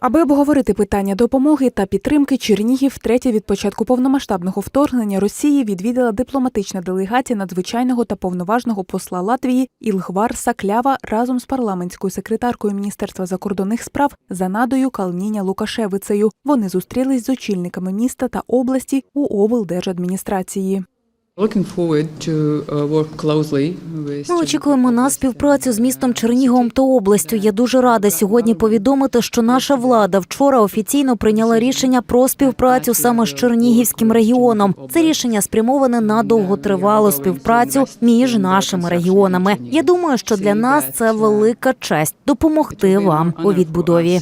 Аби обговорити питання допомоги та підтримки, Чернігів втретє від початку повномасштабного вторгнення Росії відвідала дипломатична делегація надзвичайного та повноважного посла Латвії Ілгвар Саклява разом з парламентською секретаркою Міністерства закордонних справ Занадою Калніня Лукашевицею. Вони зустрілись з очільниками міста та області у облдержадміністрації. Uh, Ми очікуємо на співпрацю з містом Черніговом та областю. Я дуже рада сьогодні повідомити, що наша влада вчора офіційно прийняла рішення про співпрацю саме з Чернігівським регіоном. Це рішення спрямоване на довготривалу співпрацю між нашими регіонами. Я думаю, що для нас це велика честь допомогти вам у відбудові.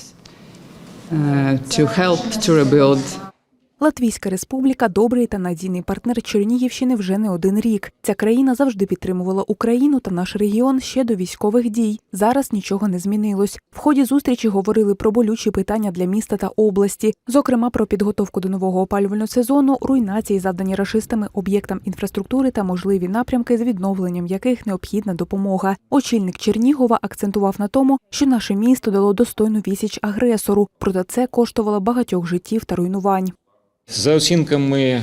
Латвійська республіка добрий та надійний партнер Чернігівщини вже не один рік. Ця країна завжди підтримувала Україну та наш регіон ще до військових дій. Зараз нічого не змінилось. В ході зустрічі говорили про болючі питання для міста та області, зокрема про підготовку до нового опалювального сезону, руйнації, завдані рашистами об'єктам інфраструктури та можливі напрямки, з відновленням яких необхідна допомога. Очільник Чернігова акцентував на тому, що наше місто дало достойну відсіч агресору, проте це коштувало багатьох життів та руйнувань. За оцінками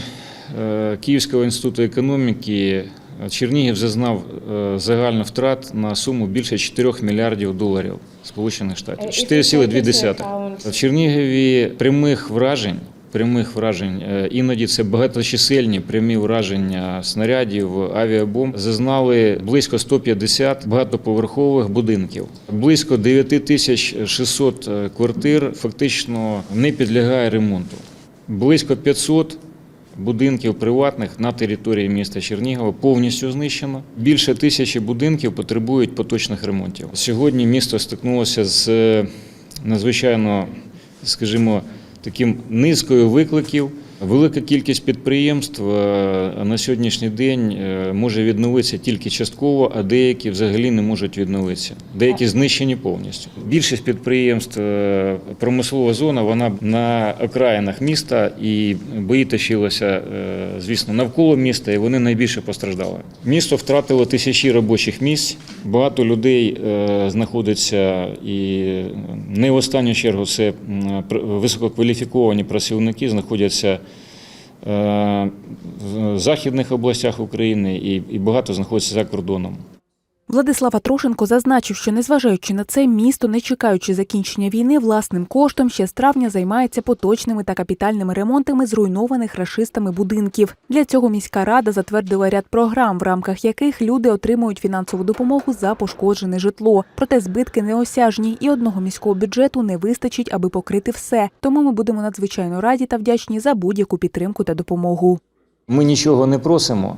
е, Київського інституту економіки, е, Чернігів зазнав е, загальних втрат на суму більше 4 мільярдів доларів Сполучених Штатів. 4,2. В Чернігові прямих вражень. Прямих вражень е, іноді це багаточисельні прямі враження снарядів, авіабомб зазнали близько 150 багатоповерхових будинків. Близько 9600 е, квартир фактично не підлягає ремонту. Близько 500 будинків приватних на території міста Чернігова повністю знищено. Більше тисячі будинків потребують поточних ремонтів. Сьогодні місто стикнулося з е, надзвичайно, скажімо, таким низкою викликів. Велика кількість підприємств е, на сьогоднішній день е, може відновитися тільки частково, а деякі взагалі не можуть відновитися. Деякі знищені повністю. Більшість підприємств, е, промислова зона, вона на окраїнах міста і бої точилися, е, звісно, навколо міста, і вони найбільше постраждали. Місто втратило тисячі робочих місць. Багато людей знаходиться і не в останню чергу це висококваліфіковані працівники знаходяться в західних областях України і, і багато знаходиться за кордоном. Владислава Трошенко зазначив, що незважаючи на це, місто, не чекаючи закінчення війни, власним коштом ще з травня займається поточними та капітальними ремонтами зруйнованих рашистами будинків. Для цього міська рада затвердила ряд програм, в рамках яких люди отримують фінансову допомогу за пошкоджене житло. Проте збитки неосяжні, і одного міського бюджету не вистачить, аби покрити все. Тому ми будемо надзвичайно раді та вдячні за будь-яку підтримку та допомогу. Ми нічого не просимо,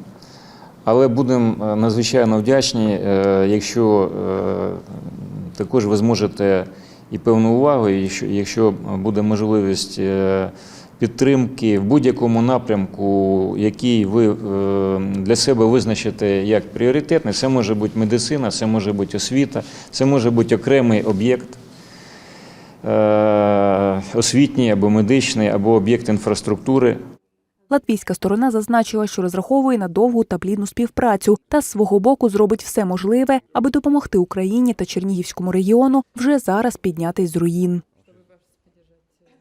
але будемо е, надзвичайно вдячні, е, якщо е, також ви зможете і певну увагу, і якщо- буде можливість підтримки в будь-якому напрямку, який ви для себе визначите як пріоритетний. Це може бути медицина, це може бути освіта, це може бути окремий об'єкт. Освітній або медичний, або об'єкт інфраструктури. Латвійська сторона зазначила, що розраховує на довгу та плідну співпрацю та з свого боку зробить все можливе, аби допомогти Україні та Чернігівському регіону вже зараз піднятись з руїн.